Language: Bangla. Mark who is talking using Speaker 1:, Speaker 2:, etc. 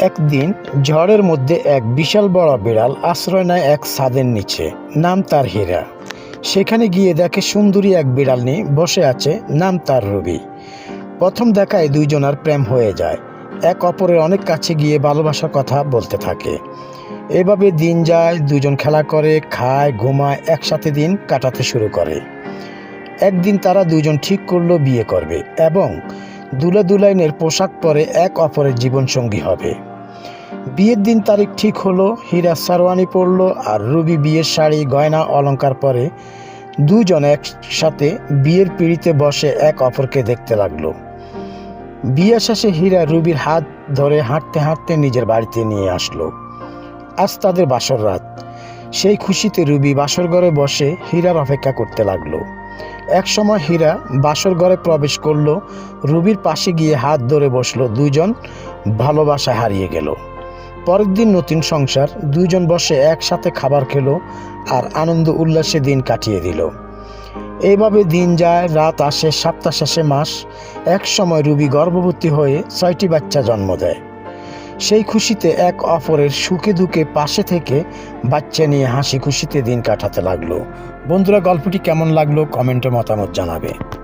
Speaker 1: একদিন ঝড়ের মধ্যে এক বিশাল বড় বিড়াল আশ্রয় নেয় এক ছাদের নিচে, নাম তার হীরা। সেখানে গিয়ে দেখে সুন্দরী এক বিড়াল নিয়ে বসে আছে, নাম তার রবি। প্রথম দেখায় দুইজনার প্রেম হয়ে যায়। এক অপরের অনেক কাছে গিয়ে ভালোবাসার কথা বলতে থাকে। এভাবে দিন যায় দুজন খেলা করে, খায়, ঘুমায়, একসাথে দিন কাটাতে শুরু করে। একদিন তারা দুজন ঠিক করল বিয়ে করবে এবং দুলা দুলাইনের পোশাক পরে এক অপরের জীবনসঙ্গী হবে। বিয়ের দিন তারিখ ঠিক হলো, হীরা সারওয়ানি পরলো আর রুবি বিয়ের শাড়ি, গয়না, অলংকার পরে দুজন একসাথে বিয়ের পিড়িতে বসে এক অপরকে দেখতে লাগল। বিয়ে শেষে হীরা রুবির হাত ধরে হাঁটতে হাঁটতে নিজের বাড়িতে নিয়ে আসলো। আজ তাদের বাসর রাত। সেই খুশিতে রুবি বাসর ঘরে বসে হীরার অপেক্ষা করতে লাগল। এক সময় হীরা বাসর ঘরে প্রবেশ করল, রুবির পাশে গিয়ে হাত ধরে বসল, দুজন ভালোবাসা হারিয়ে গেল। পরের দিন নতুন সংসার, দুইজন বসে একসাথে খাবার খেলো আর আনন্দ উল্লাসে দিন কাটিয়ে দিল। এইভাবে দিন যায়, রাত আসে, সপ্তাহ শেষে মাস। এক সময় রুবি গর্ভবতী হয়ে ছয়টি বাচ্চা জন্ম দেয়। সেই খুশিতে এক অপরের সুখে দুঃখে পাশে থেকে বাচ্চা নিয়ে হাসি খুশিতে দিন কাটাতে লাগল। বন্ধুরা, গল্পটি কেমন লাগল কমেন্টে মতামত জানাবে।